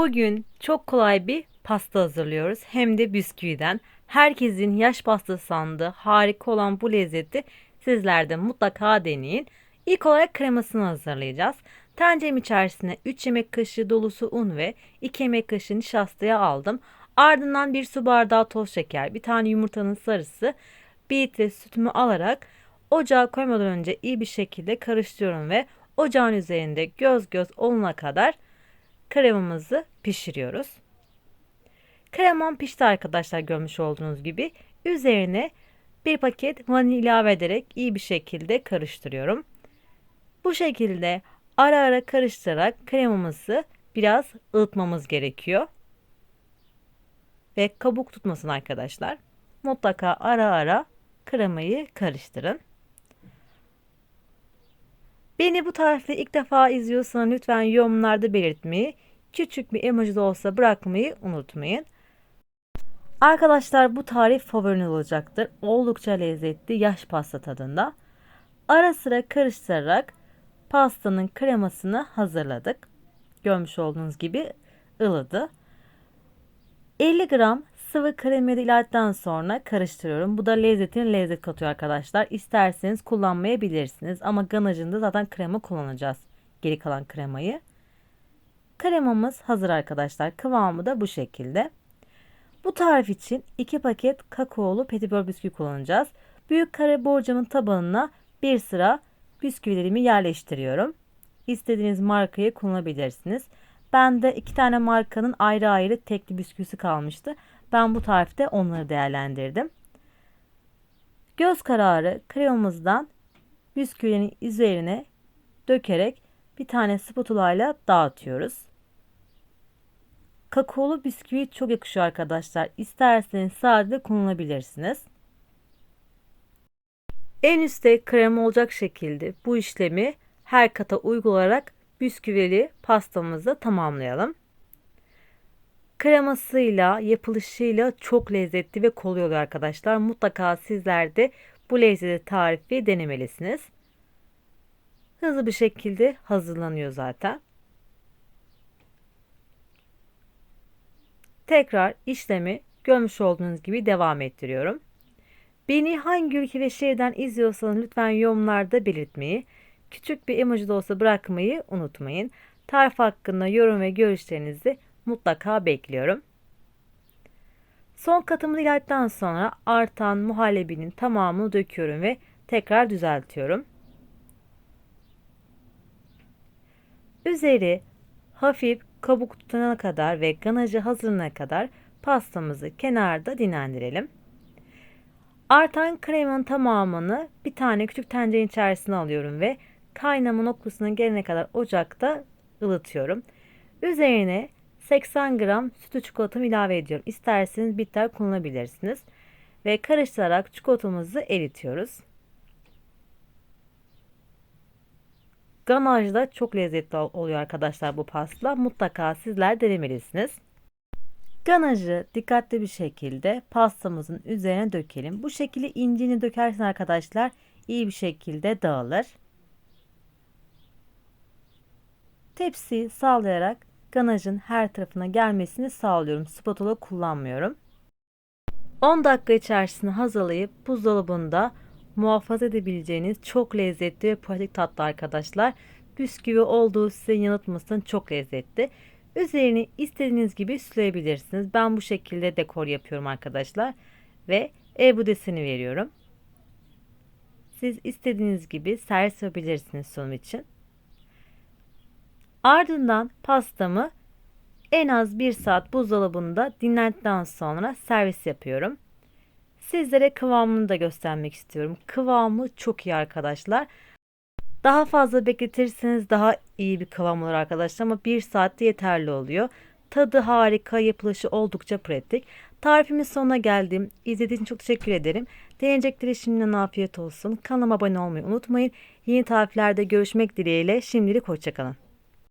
Bugün çok kolay bir pasta hazırlıyoruz. Hem de bisküviden. Herkesin yaş pastası sandığı harika olan bu lezzeti sizler de mutlaka deneyin. İlk olarak kremasını hazırlayacağız. Tencerem içerisine 3 yemek kaşığı dolusu un ve 2 yemek kaşığı nişastayı aldım. Ardından bir su bardağı toz şeker, bir tane yumurtanın sarısı, bir litre sütümü alarak ocağa koymadan önce iyi bir şekilde karıştırıyorum ve ocağın üzerinde göz göz olana kadar kremamızı pişiriyoruz. Kremam pişti arkadaşlar görmüş olduğunuz gibi. Üzerine bir paket vanilya ilave ederek iyi bir şekilde karıştırıyorum. Bu şekilde ara ara karıştırarak kremamızı biraz ılıtmamız gerekiyor. Ve kabuk tutmasın arkadaşlar. Mutlaka ara ara kremayı karıştırın. Beni bu tarifle ilk defa izliyorsanız lütfen yorumlarda belirtmeyi, küçük bir emoji de olsa bırakmayı unutmayın. Arkadaşlar bu tarif favoriniz olacaktır. Oldukça lezzetli yaş pasta tadında. Ara sıra karıştırarak pastanın kremasını hazırladık. Görmüş olduğunuz gibi ılıdı. 50 gram sıvı kremi ilaveden sonra karıştırıyorum. Bu da lezzetine lezzet katıyor arkadaşlar. İsterseniz kullanmayabilirsiniz ama ganajında zaten krema kullanacağız. Geri kalan kremayı. Kremamız hazır arkadaşlar. Kıvamı da bu şekilde. Bu tarif için 2 paket kakaolu petibör bisküvi kullanacağız. Büyük kare borcamın tabanına bir sıra bisküvilerimi yerleştiriyorum. İstediğiniz markayı kullanabilirsiniz. Bende iki tane markanın ayrı ayrı tekli bisküvisi kalmıştı. Ben bu tarifte onları değerlendirdim. Göz kararı kremamızdan bisküvinin üzerine dökerek bir tane spatula ile dağıtıyoruz. Kakaolu bisküvi çok yakışıyor arkadaşlar. İsterseniz sade kullanabilirsiniz. En üstte krem olacak şekilde bu işlemi her kata uygulayarak bisküvili pastamızı tamamlayalım. Kremasıyla, yapılışıyla çok lezzetli ve kolay oluyor arkadaşlar. Mutlaka sizler de bu lezzetli tarifi denemelisiniz. Hızlı bir şekilde hazırlanıyor zaten. Tekrar işlemi görmüş olduğunuz gibi devam ettiriyorum. Beni hangi ülke ve şehirden izliyorsanız lütfen yorumlarda belirtmeyi, küçük bir emoji de olsa bırakmayı unutmayın. Tarif hakkında yorum ve görüşlerinizi mutlaka bekliyorum. Son katımını ilaveden sonra artan muhallebinin tamamını döküyorum ve tekrar düzeltiyorum. Üzeri hafif kabuk tutana kadar ve ganajı hazırına kadar pastamızı kenarda dinlendirelim. Artan kremanın tamamını bir tane küçük tencerenin içerisine alıyorum ve kaynama noktasına gelene kadar ocakta ılıtıyorum. Üzerine 80 gram sütü çikolatamı ilave ediyorum. İsterseniz bitter kullanabilirsiniz. Ve karıştırarak çikolatamızı eritiyoruz. Ganajda çok lezzetli oluyor arkadaşlar bu pasta. Mutlaka sizler denemelisiniz. Ganajı dikkatli bir şekilde pastamızın üzerine dökelim. Bu şekilde incini dökersen arkadaşlar iyi bir şekilde dağılır. Tepsiyi sağlayarak ganajın her tarafına gelmesini sağlıyorum. Spatula kullanmıyorum. 10 dakika içerisinde hazırlayıp buzdolabında muhafaza edebileceğiniz çok lezzetli ve pratik tatlı arkadaşlar. Bisküvi olduğu size yanıltmasın çok lezzetli. Üzerini istediğiniz gibi süsleyebilirsiniz. Ben bu şekilde dekor yapıyorum arkadaşlar. Ve ev budesini veriyorum. Siz istediğiniz gibi servis yapabilirsiniz sunum için. Ardından pastamı en az 1 saat buzdolabında dinlendikten sonra servis yapıyorum. Sizlere kıvamını da göstermek istiyorum. Kıvamı çok iyi arkadaşlar. Daha fazla bekletirseniz daha iyi bir kıvam olur arkadaşlar ama 1 saatte yeterli oluyor. Tadı harika, yapılışı oldukça pratik. Tarifimin sonuna geldim. İzlediğiniz için çok teşekkür ederim. Deneyecekleri şimdiden afiyet olsun. Kanalıma abone olmayı unutmayın. Yeni tariflerde görüşmek dileğiyle. Şimdilik hoşçakalın.